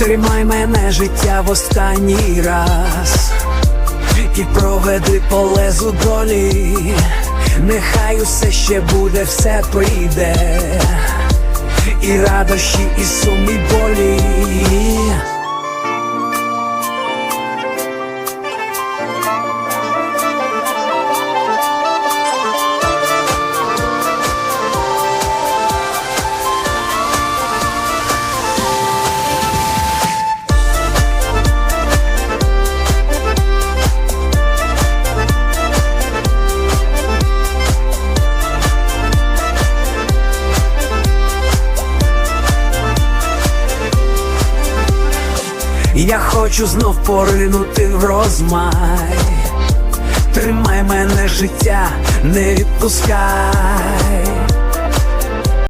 Тримай мене життя в останній раз. І проведи по лезу долі, нехай усе ще буде, все прийде, і радощі, і сум, і болі. Я хочу знов поринути в розмай. Тримай мене життя, не відпускай.